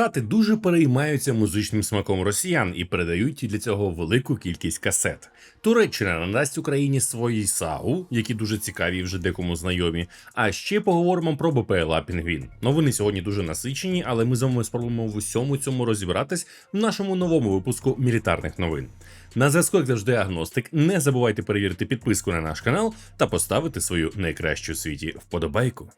Штати дуже переймаються музичним смаком росіян і передають для цього велику кількість касет. Туреччина надасть Україні свої САУ, які дуже цікаві і вже декому знайомі. А ще поговоримо про БПЛА Пінгвін. Новини сьогодні дуже насичені, але ми з вами спробуємо в усьому цьому розібратись в нашому новому випуску мілітарних новин. На зв'язку, як завжди, агностик. Не забувайте перевірити підписку на наш канал та поставити свою найкращу світі вподобайку.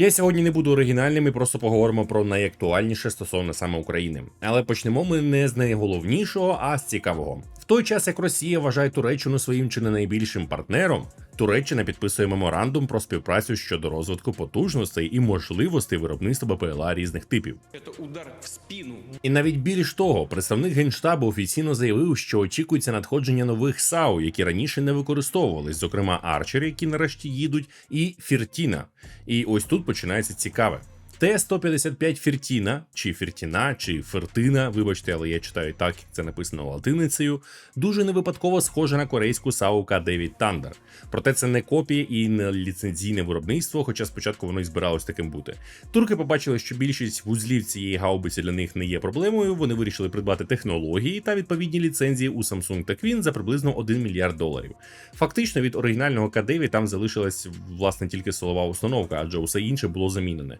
Я сьогодні не буду оригінальним і просто поговоримо про найактуальніше стосовно саме України. Але почнемо ми не з найголовнішого, а з цікавого. В той час як Росія вважає Туреччину своїм чи не найбільшим партнером, Туреччина підписує меморандум про співпрацю щодо розвитку потужностей і можливостей виробництва БПЛА різних типів. Це удар в спину. І навіть більш того, представник генштабу офіційно заявив, що очікується надходження нових САУ, які раніше не використовувались, зокрема арчери, які нарешті їдуть, і Фіртіна. І ось тут починається цікаве. Т-155 Фіртіна, чи Фіртіна, чи Фертина, вибачте, але я читаю так, як це написано латиницею, дуже невипадково схожа на корейську САУ К-9 Thunder. Проте це не копія і не ліцензійне виробництво, хоча спочатку воно й збиралось таким бути. Турки побачили, що більшість вузлів цієї гаубиці для них не є проблемою. Вони вирішили придбати технології та відповідні ліцензії у Samsung та Queen за приблизно 1 мільярд доларів. Фактично від оригінального К9 там залишилась власне тільки силова установка, адже усе інше було замінене.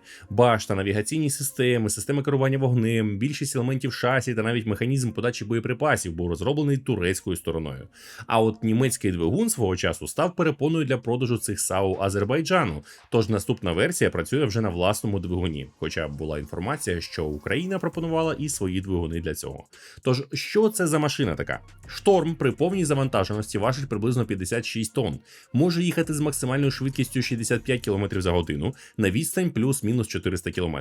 Башта, навігаційні системи, система керування вогнем, більшість елементів шасі та навіть механізм подачі боєприпасів був розроблений турецькою стороною. А от німецький двигун свого часу став перепоною для продажу цих САУ Азербайджану. Тож наступна версія працює вже на власному двигуні. Хоча була інформація, що Україна пропонувала і свої двигуни для цього. Тож, що це за машина така? Шторм при повній завантаженості важить приблизно 56 тонн, може їхати з максимальною швидкістю 65 км за годину на відстань плюс-мінус 400 км.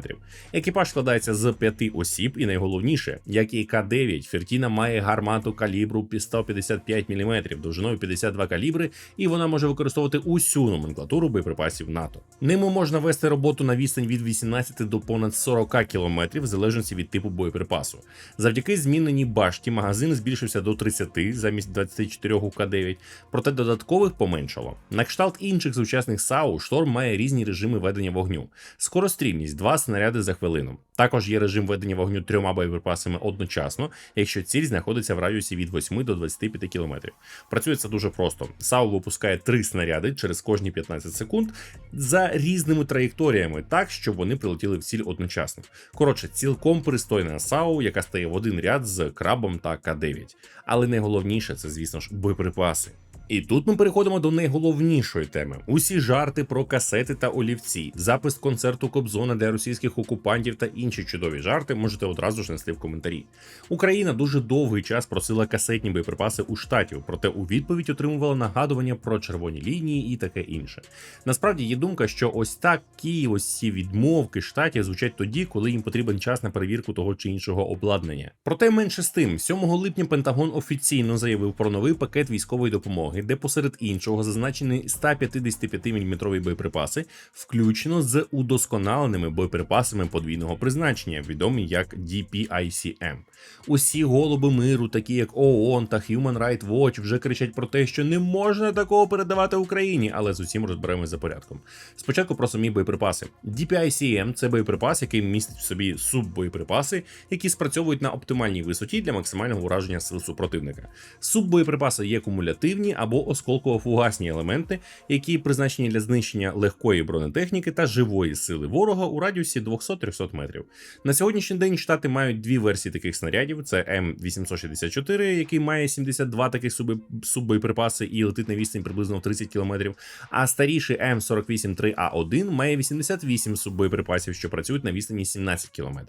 Екіпаж складається з п'яти осіб, і найголовніше, як і К-9, Фертіна має гармату калібру 155 мм, довжиною 52 калібри, і вона може використовувати усю номенклатуру боєприпасів НАТО. Ними можна вести роботу на відстань від 18 до понад 40 км, в залежності від типу боєприпасу. Завдяки зміненій башті магазин збільшився до 30 замість 24 у К-9, проте додаткових поменшало. На кшталт інших сучасних САУ шторм має різні режими ведення вогню. Скорострільність 2 снаряди за хвилину. Також є режим ведення вогню трьома боєприпасами одночасно, якщо ціль знаходиться в радіусі від 8 до 25 км. Працює це дуже просто. САУ випускає 3 снаряди через кожні 15 секунд за різними траєкторіями, так щоб вони прилетіли в ціль одночасно. Коротше, цілком пристойна САУ, яка стає в один ряд з крабом та К-9. Але найголовніше це, звісно ж, боєприпаси. І тут ми переходимо до найголовнішої теми: усі жарти про касети та олівці, запис концерту Кобзона для російських окупантів та інші чудові жарти можете одразу ж нести в коментарі. Україна дуже довгий час просила касетні боєприпаси у штатів, проте у відповідь отримувала нагадування про червоні лінії і таке інше. Насправді є думка, що ось такі ось ці відмовки штатів звучать тоді, коли їм потрібен час на перевірку того чи іншого обладнання. Проте менше з тим, 7 липня Пентагон офіційно заявив про новий пакет військової допомоги, де посеред іншого зазначені 155 мм боєприпаси, включно з удосконаленими боєприпасами подвійного призначення, відомі як DPICM. Усі голуби миру, такі як ООН та Human Rights Watch, вже кричать про те, що не можна такого передавати Україні, але з усім розберемось за порядком. Спочатку про самі боєприпаси. DPICM – це боєприпас, який містить в собі суббоєприпаси, які спрацьовують на оптимальній висоті для максимального ураження сил супротивника. Суббоєприпаси є кумулятивні або осколково-фугасні елементи, які призначені для знищення легкої бронетехніки та живої сили ворога у радіусі 200-300 метрів. На сьогоднішній день штати мають дві версії таких снарядів: це М864, який має 72 таких суббоєприпаси і летить на відстань приблизно в 30 км, а старіший М483А1 має 88 суббоєприпасів, що працюють на відстані 17 км.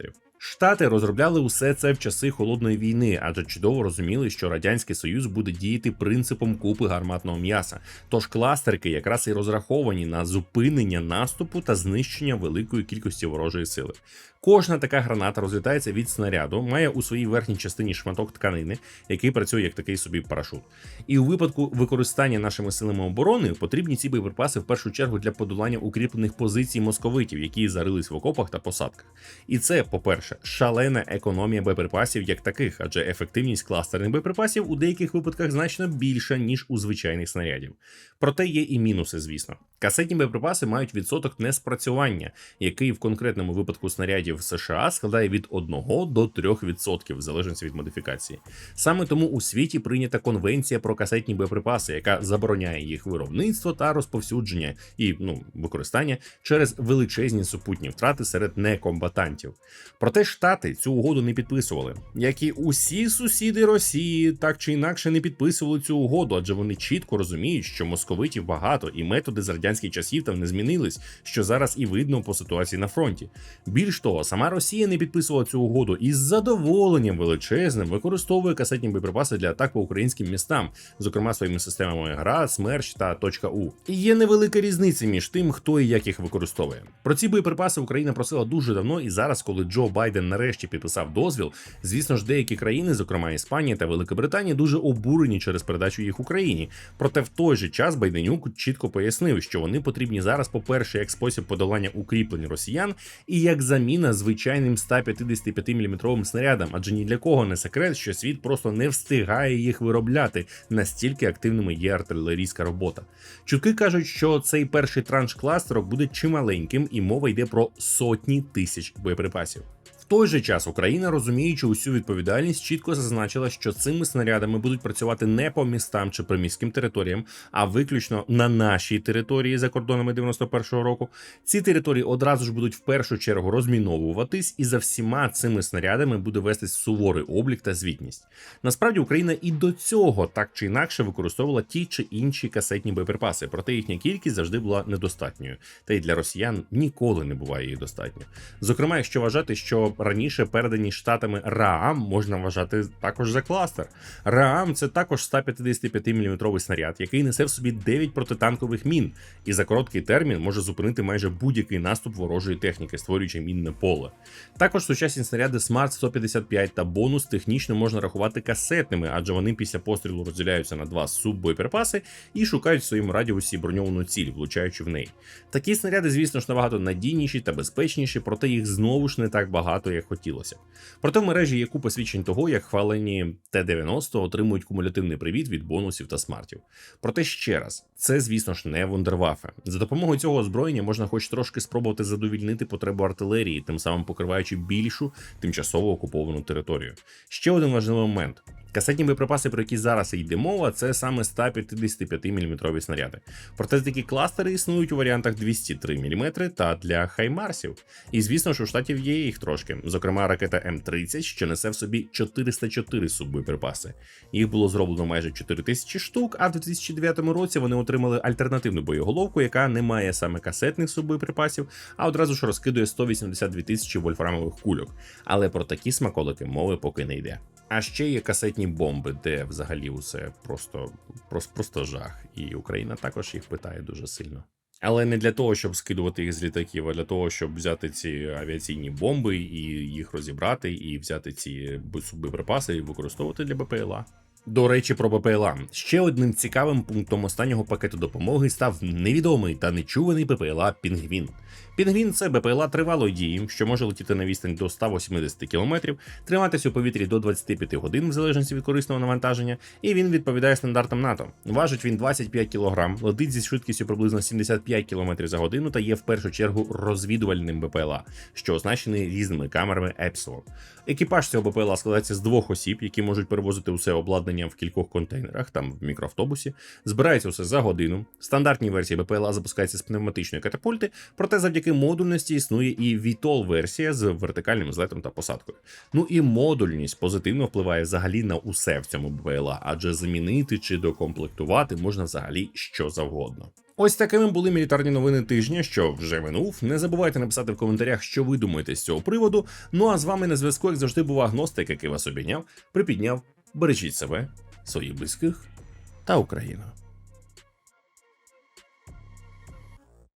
Штати розробляли усе це в часи холодної війни, адже чудово розуміли, що радянський союз буде діяти принципом купи гарматного м'яса. Тож кластерки якраз і розраховані на зупинення наступу та знищення великої кількості ворожої сили. Кожна така граната розлітається від снаряду, має у своїй верхній частині шматок тканини, який працює як такий собі парашут. І у випадку використання нашими силами оборони потрібні ці боєприпаси в першу чергу для подолання укріплених позицій московитів, які зарились в окопах та посадках. І це, по-перше, шалена економія боєприпасів як таких, адже ефективність кластерних боєприпасів у деяких випадках значно більша, ніж у звичайних снарядів. Проте є і мінуси, звісно. Касетні боєприпаси мають відсоток неспрацювання, який в конкретному випадку снарядів США складає від 1 до 3% в залежності від модифікації. Саме тому у світі прийнята конвенція про касетні боєприпаси, яка забороняє їх виробництво та розповсюдження і ну використання через величезні супутні втрати серед некомбатантів. Проте штати цю угоду не підписували, як і усі сусіди Росії, так чи інакше не підписували цю угоду, адже вони чітко розуміють, що московитів багато і методи з радянських часів там не змінились, що зараз і видно по ситуації на фронті. Більш того, сама Росія не підписувала цю угоду і з задоволенням величезним використовує касетні боєприпаси для атак по українським містам, зокрема своїми системами ГРАД, СМЕРШ та точка .У. І є невелика різниця між тим, хто і як їх використовує. Про ці боєприпаси Україна просила дуже давно, і зараз, коли Джо Байден нарешті підписав дозвіл, звісно ж, деякі країни, зокрема Іспанія та Велика Британія, дуже обурені через передачу їх Україні. Проте в той же час Байденюк чітко пояснив, що вони потрібні зараз, по-перше, як спосіб подолання укріплень росіян, і як заміна звичайним 155 мм снарядам, адже ні для кого не секрет, що світ просто не встигає їх виробляти. Настільки активними є артилерійська робота. Чутки кажуть, що цей перший транш кластерок буде чималеньким, і мова йде про сотні тисяч боєприпасів. Той же час Україна, розуміючи усю відповідальність, чітко зазначила, що цими снарядами будуть працювати не по містам чи приміським територіям, а виключно на нашій території за кордонами 91-го року. Ці території одразу ж будуть в першу чергу розміновуватись, і за всіма цими снарядами буде вестись суворий облік та звітність. Насправді Україна і до цього так чи інакше використовувала ті чи інші касетні боєприпаси, проте їхня кількість завжди була недостатньою. Та й для росіян ніколи не буває їх достатньо. Зокрема, якщо вважати, що раніше передані штатами РААМ можна вважати також за кластер. РААМ це також 155 мм снаряд, який несе в собі 9 протитанкових мін, і за короткий термін може зупинити майже будь-який наступ ворожої техніки, створюючи мінне поле. Також сучасні снаряди Smart 155 та бонус технічно можна рахувати касетними, адже вони після пострілу розділяються на два суббоєприпаси і шукають в своєму радіусі броньовану ціль, влучаючи в неї. Такі снаряди, звісно ж, набагато надійніші та безпечніші, проте їх знову ж не так багато, як хотілося. Проте в мережі є купа свідчень того, як хвалені Т-90 отримують кумулятивний привіт від бонусів та смартів. Проте ще раз, це, звісно ж, не вундервафе. За допомогою цього озброєння можна хоч трошки спробувати задовільнити потребу артилерії, тим самим покриваючи більшу тимчасово окуповану територію. Ще один важливий момент. Касетні боєприпаси, про які зараз йде мова, це саме 155 мм снаряди. Проте такі кластери існують у варіантах 203 мм та для хаймарсів. І звісно ж, у штатів є їх трошки. Зокрема, ракета М30, що несе в собі 404 суббоєприпаси. Їх було зроблено майже 4000 штук, а в 2009 році вони отримали альтернативну боєголовку, яка не має саме касетних суббоєприпасів, а одразу ж розкидує 182 тисячі вольфрамових кульок. Але про такі смаколики мови поки не йде. А ще є касетні бомби, де взагалі усе просто, просто, просто жах. І Україна також їх питає дуже сильно. Але не для того, щоб скидувати їх з літаків, а для того, щоб взяти ці авіаційні бомби і їх розібрати, і взяти ці суббоєприпаси і використовувати для БПЛА. До речі, про БПЛА. Ще одним цікавим пунктом останнього пакету допомоги став невідомий та нечуваний БПЛА Пінгвін. Пінгвін це БПЛА тривалої дії, що може летіти на відстань до 180 км, триматися у повітрі до 25 годин в залежності від корисного навантаження, і він відповідає стандартам НАТО. Важить він 25 кг, летить зі швидкістю приблизно 75 км за годину та є в першу чергу розвідувальним БПЛА, що оснащений різними камерами Epsilon. Екіпаж цього БПЛА складається з двох осіб, які можуть перевозити усе обладнання в кількох контейнерах, там в мікроавтобусі. Збирається усе за годину. Стандартні версії БПЛА запускаються з пневматичної катапульти, проте завдяки модульності існує і VTOL версія з вертикальним злетом та посадкою. Ну і модульність позитивно впливає взагалі на усе в цьому БПЛА, адже замінити чи докомплектувати можна взагалі що завгодно. Ось такими були мілітарні новини тижня, що вже минув. Не забувайте написати в коментарях, що ви думаєте з цього приводу. Ну а з вами на зв'язку, як завжди, був агностик, який вас обійняв, припідняв. Бережіть себе, своїх близьких та Україну.